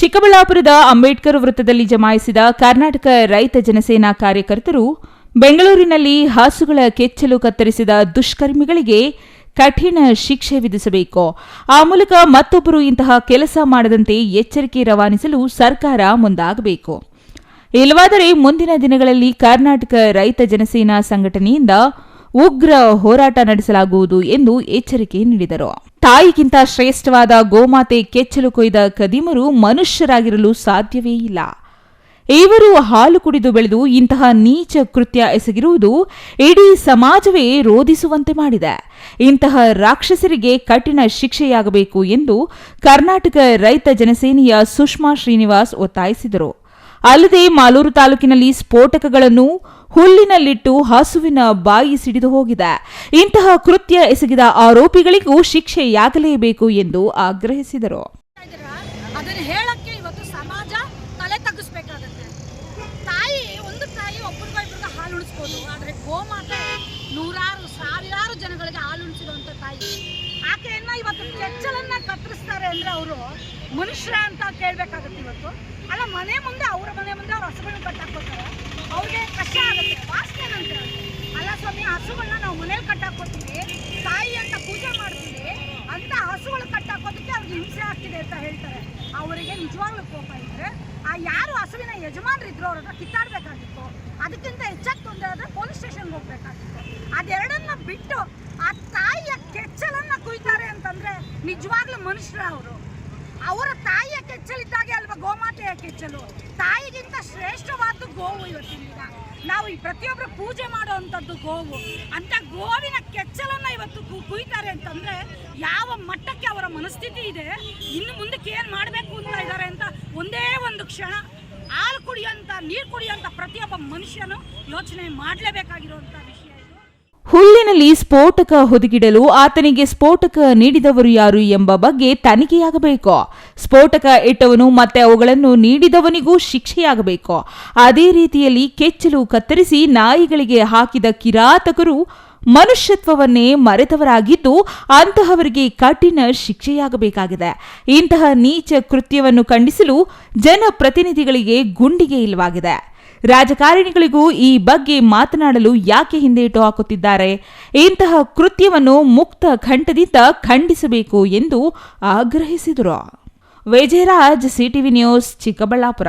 ಚಿಕ್ಕಬಳ್ಳಾಪುರದ ಅಂಬೇಡ್ಕರ್ ವೃತ್ತದಲ್ಲಿ ಜಮಾಯಿಸಿದ ಕರ್ನಾಟಕ ರೈತ ಜನಸೇನಾ ಕಾರ್ಯಕರ್ತರು ಬೆಂಗಳೂರಿನಲ್ಲಿ ಹಾಸುಗಳ ಕೆಚ್ಚಲು ಕತ್ತರಿಸಿದ ದುಷ್ಕರ್ಮಿಗಳಿಗೆ ಕಠಿಣ ಶಿಕ್ಷೆ ವಿಧಿಸಬೇಕು. ಆ ಮೂಲಕ ಮತ್ತೊಬ್ಬರು ಇಂತಹ ಕೆಲಸ ಮಾಡದಂತೆ ಎಚ್ಚರಿಕೆ ರವಾನಿಸಲು ಸರ್ಕಾರ ಮುಂದಾಗಬೇಕು. ಇಲ್ಲವಾದರೆ ಮುಂದಿನ ದಿನಗಳಲ್ಲಿ ಕರ್ನಾಟಕ ರೈತ ಜನಸೇನಾ ಸಂಘಟನೆಯಿಂದ ಉಗ್ರ ಹೋರಾಟ ನಡೆಸಲಾಗುವುದು ಎಂದು ಎಚ್ಚರಿಕೆ ನೀಡಿದರು. ತಾಯಿಗಿಂತ ಶ್ರೇಷ್ಠವಾದ ಗೋಮಾತೆ ಕೆಚ್ಚಲು ಕೊಯ್ದ ಕದಿಮರು ಮನುಷ್ಯರಾಗಿರಲು ಸಾಧ್ಯವೇ ಇಲ್ಲ. ಇವರು ಹಾಲು ಕುಡಿದು ಬೆಳೆದು ಇಂತಹ ನೀಚ ಕೃತ್ಯ ಎಸಗಿರುವುದು ಇಡೀ ಸಮಾಜವೇ ರೋಧಿಸುವಂತೆ ಮಾಡಿದೆ. ಇಂತಹ ರಾಕ್ಷಸರಿಗೆ ಕಠಿಣ ಶಿಕ್ಷೆಯಾಗಬೇಕು ಎಂದು ಕರ್ನಾಟಕ ರೈತ ಜನಸೇನೆಯ ಸುಷ್ಮಾ ಶ್ರೀನಿವಾಸ್ ಒತ್ತಾಯಿಸಿದರು. ಅಲ್ಲದೆ ಮಾಲೂರು ತಾಲೂಕಿನಲ್ಲಿ ಸ್ಫೋಟಕಗಳನ್ನು ಹುಲ್ಲಿನಲ್ಲಿಟ್ಟು ಹಸುವಿನ ಬಾಯಿ ಸಿಡಿದು ಹೋಗಿದೆ. ಇಂತಹ ಕೃತ್ಯ ಎಸಗಿದ ಆರೋಪಿಗಳಿಗೂ ಶಿಕ್ಷೆಯಾಗಲೇಬೇಕು ಎಂದು ಆಗ್ರಹಿಸಿದರು. ನೂರಾರು, ಸಾವಿರಾರು ಜನಗಳಿಗೆ ಹಾಲು ಉಣಿಸಿರುವಂಥ ತಾಯಿ. ಆಕೆಯನ್ನ ಇವತ್ತು ಕೆಚ್ಚಲನ್ನ ಕತ್ತರಿಸ್ತಾರೆ ಅಂದ್ರೆ ಅವರು ಮನುಷ್ಯರ ಅಂತ ಕೇಳ್ಬೇಕಾಗತ್ತೆ ಇವತ್ತು. ಅಲ್ಲ, ಮನೆ ಮುಂದೆ, ಅವರ ಮನೆ ಮುಂದೆ ಅವ್ರ ಹಸುಗಳನ್ನ ಕಟ್ಟಾಕೋತಾರೆ ಅವ್ರಿಗೆ ಕಷ್ಟ ಆಗುತ್ತೆ. ವಾಸನೆ ಅಂತ ಅಲ್ಲ ಸ್ವಾಮಿ ಹಸುಗಳನ್ನ ನಾವು ಮನೇಲಿ ಕಟ್ಟಾಕೋತೀವಿ ತಾಯಿ ಅಂತ ಪೂಜೆ ಮಾಡ್ತೀವಿ. ಅಂತ ಹಸುಗಳು ಕಟ್ಟಾಕೋದಕ್ಕೆ ಅವ್ರಿಗೆ ಹಿಂಸೆ ಆಗ್ತಿದೆ ಅಂತ ಹೇಳ್ತಾರೆ. ಅವರಿಗೆ ನಿಜವಾಗ್ಲೂ ಕೋಪ ಇದ್ರೆ, ಆ ಯಾರು ಹಸುವಿನ ಯಜಮಾನರಿದ್ರು ಅವ್ರ ಹತ್ರ ಕಿತ್ತಾಡ್ಬೇಕಾಗಿತ್ತು. ಅದಕ್ಕಿಂತ ಹೆಚ್ಚಾಗಿ ತೊಂದರೆ ಆದ್ರೆ ಪೊಲೀಸ್ ಸ್ಟೇಷನ್ಗೆ ಹೋಗ್ಬೇಕಾಗಿತ್ತು. ಅದೆರಡನ್ನ ಬಿಟ್ಟು ಆ ತಾಯಿಯ ಕೆಚ್ಚಲನ್ನ ಕುಯ್ತಾರೆ ಅಂತಂದ್ರೆ ನಿಜವಾಗ್ಲೂ ಮನುಷ್ಯರ ಅವರು. ಅವರ ತಾಯಿಯ ಕೆಚ್ಚಲಿದ್ದಾಗೆ ಅಲ್ವಾ? ಗೋಮಾತೆಯ ಕೆಚ್ಚಲು. ತಾಯಿಗಿಂತ ಶ್ರೇಷ್ಠವಾದ್ದು ಗೋವು ಇವತ್ತಿನ ದಿನ ನಾವು ಈ ಪ್ರತಿಯೊಬ್ಬರು ಪೂಜೆ ಮಾಡುವಂಥದ್ದು ಗೋವು. ಅಂತ ಗೋವಿನ ಕೆಚ್ಚಲನ್ನ ಇವತ್ತು ಕುಯ್ತಾರೆ ಅಂತಂದ್ರೆ ಯಾವ ಮಟ್ಟಕ್ಕೆ ಅವರ ಮನಸ್ಥಿತಿ ಇದೆ, ಇನ್ನು ಮುಂದಕ್ಕೆ ಏನು ಮಾಡಬೇಕು ಅಂತ ಇದ್ದಾರೆ ಅಂತ ಒಂದೇ ಒಂದು ಕ್ಷಣ ಹಾಲು ಕುಡಿಯೋಂಥ ನೀರು ಕುಡಿಯೋಂಥ ಪ್ರತಿಯೊಬ್ಬ ಮನುಷ್ಯನು ಯೋಚನೆ ಮಾಡಲೇಬೇಕಾಗಿರುವಂಥ ವಿಷಯ ಹುಲ್ಲಿನಲ್ಲಿ ಸ್ಫೋಟಕ ಹುದುಗಿಡಲು ಆತನಿಗೆ ಸ್ಫೋಟಕ ನೀಡಿದವರು ಯಾರು ಎಂಬ ಬಗ್ಗೆ ತನಿಖೆಯಾಗಬೇಕು. ಸ್ಫೋಟಕ ಇಟ್ಟವನು ಮತ್ತೆ ಅವುಗಳನ್ನು ನೀಡಿದವನಿಗೂ ಶಿಕ್ಷೆಯಾಗಬೇಕು. ಅದೇ ರೀತಿಯಲ್ಲಿ ಕೆಚ್ಚಲು ಕತ್ತರಿಸಿ ನಾಯಿಗಳಿಗೆ ಹಾಕಿದ ಕಿರಾತಕರು ಮನುಷ್ಯತ್ವವನ್ನೇ ಮರೆತವರಾಗಿದ್ದು ಅಂತಹವರಿಗೆ ಕಠಿಣ ಶಿಕ್ಷೆಯಾಗಬೇಕಾಗಿದೆ. ಇಂತಹ ನೀಚ ಕೃತ್ಯವನ್ನು ಖಂಡಿಸಲು ಜನಪ್ರತಿನಿಧಿಗಳಿಗೆ ಗುಂಡಿಗೆ ಇಲ್ಲವಾಗಿದೆ. ರಾಜಕಾರಣಿಗಳಿಗೂ ಈ ಬಗ್ಗೆ ಮಾತನಾಡಲು ಯಾಕೆ ಹಿಂದೇಟು ಹಾಕುತ್ತಿದ್ದಾರೆ? ಇಂತಹ ಕೃತ್ಯವನ್ನು ಮುಕ್ತ ಕಂಠದಿಂದ ಖಂಡಿಸಬೇಕು ಎಂದು ಆಗ್ರಹಿಸಿದರು. Vijayraj, CTV news, Chikkaballapur.